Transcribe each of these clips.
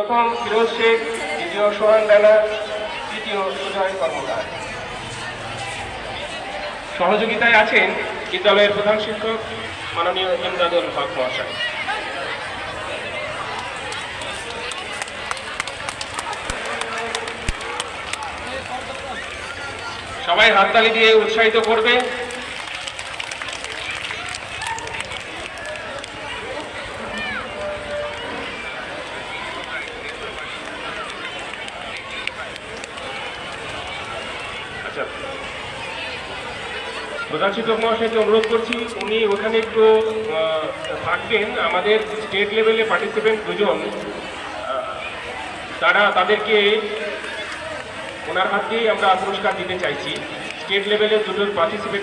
প্রথম ফিরোজ শেখ, দ্বিতীয় সোহান রানা তৃতীয় সুজয় কর্মকার। সহযোগিতায় আছেন বিদ্যালয়ের প্রধান শিক্ষক মাননীয় ইমদাদুল হক মহাশয়। সবাই হাততালি দিয়ে উৎসাহিত করবে। প্রধান শিক্ষক মহাশয়কে অনুরোধ করছি, উনি ওখানে একটু থাকবেন। আমাদের স্টেট লেভেলে পার্টিসিপেন্ট দুজন তারা তাদেরকে ওনার হাত দিয়েই আমরা পুরস্কার দিতে চাইছি। স্টেট লেভেলে দুজন ঠিক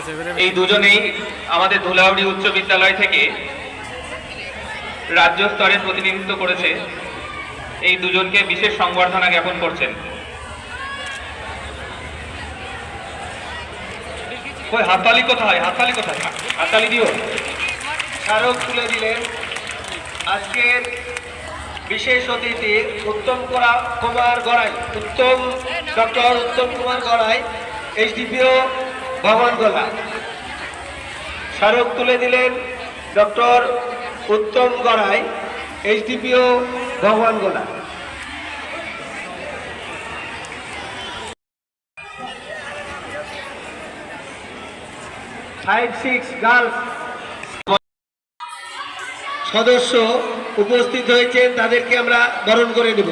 আছে। এই দুজনেই আমাদের ধুলাউড়ি উচ্চ বিদ্যালয় থেকে রাজ্য স্তরে প্রতিনিধিত্ব করেছে। এই দুজনকে বিশেষ সংবর্ধনা জ্ঞাপন করছেন। কই, হাততালি কোথায়? হাততালি কোথায়? হাততালি দিও। স্মারক তুলে দিলেন। আজকের বিশেষ অতিথি Uttam Kumar Gorai. Uttam doctor Uttam Kumar Garai, HDPO Bhagwangola. স্মারক তুলে দিলেন ডক্টর উত্তম গড়াই, এইচডিপিও ভগবান গোলা। ফাইভ সিক্স গার্লস সদস্য উপস্থিত হয়েছেন তাদেরকে আমরা বরণ করে নেব।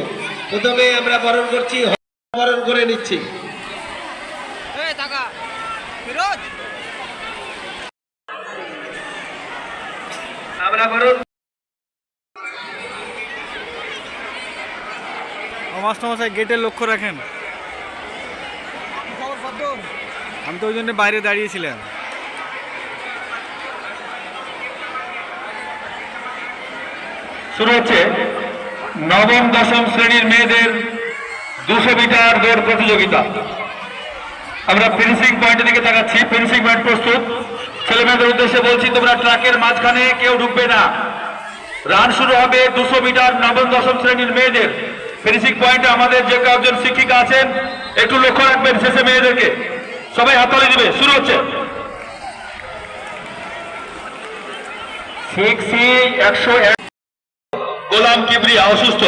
প্রথমে আমরা বরণ করছি বরণ করে নিচ্ছি। আমরা বরণ মাস্টারমশাই গেটে লক্ষ্য রাখেন। আমি তো ওই জন্য বাইরে দাঁড়িয়েছিলাম। শুরু হচ্ছে নবম, দশম শ্রেণির মেয়েদের দুশো মিটার দৌড় প্রতিযোগিতা। আমরা ফিনিশিং পয়েন্টের দিকে তাকাচ্ছি। ফিনিশিং পয়েন্ট প্রস্তুত। ছেলে মেয়েদের উদ্দেশ্যে বলছি, তোমরা ট্রাকের মাঝখানে কেউ ঢুকবে না। রান শুরু হবে দুশো মিটার নবম, দশম শ্রেণির মেয়েদের। ফিনিশিং পয়েন্টে আমাদের যে কয়েকজন শিক্ষিকা আছেন, একটু লক্ষ্য রাখবেন শেষে মেয়েদেরকে। সবাই হাততালি দিবে, শুরু হচ্ছে। গোলাম কিবরিয়া অসুস্থ,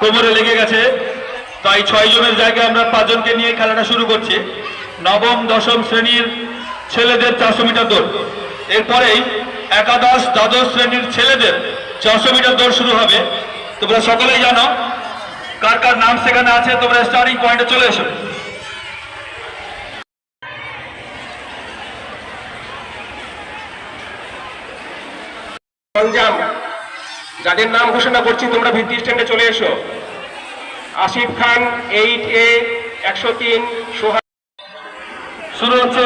কোমরে লেগে গেছে। তাই ছয় জনের জায়গায় আমরা পাঁচজনকে নিয়ে খেলাটা শুরু করছি। নবম, দশম শ্রেণির ছেলেদের চারশো মিটার দৌড়। এরপরেই একাদশ, দ্বাদশ শ্রেণির ছেলেদের চারশো মিটার দৌড় শুরু হবে। তোমরা সকলেই জানো কার কার নাম সেখানে আছে? তোমরা স্টার্টিং পয়েন্টে চলে এসো। সরঞ্জাম যাদের নাম ঘোষণা করছি তোমরা ভিত্তি স্ট্যান্ডে চলে এসো। আসিফ খান এইট এ একশো তিন সোহান শুরু হচ্ছে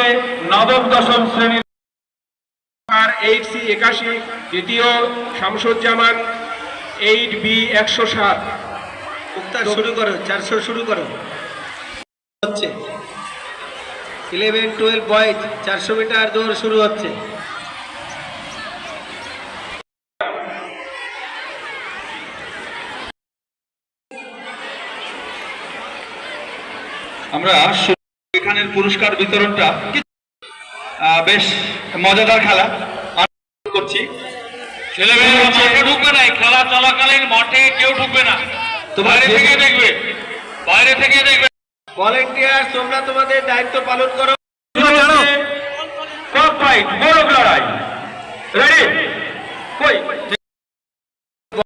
নবম দশম শ্রেণির আর এইট সি একাশি তৃতীয় শামসুজ্জামান এইট বি একশো সাত। মুক্তার শুরু করো, চারশো শুরু করো। হচ্ছে। ইলেভেন টুয়েলভ বয়েজ চারশো মিটার দৌড় শুরু হচ্ছে। আমরা এখানের পুরস্কার বিতরণটা। বেশ মজাদার খেলা। করছি। ছেলেমেয়েরা মাঠে ঢুকবে না খেলা চলাকালীন মাঠে কেউ ঢুকবে না। তোমার থেকে দেখবে। বাইরে থেকে দেখবে। ভলেন্টিয়ার তোমরা তোমাদের দায়িত্ব পালন করো। কক ফাইট বড় লড়াই। রেডি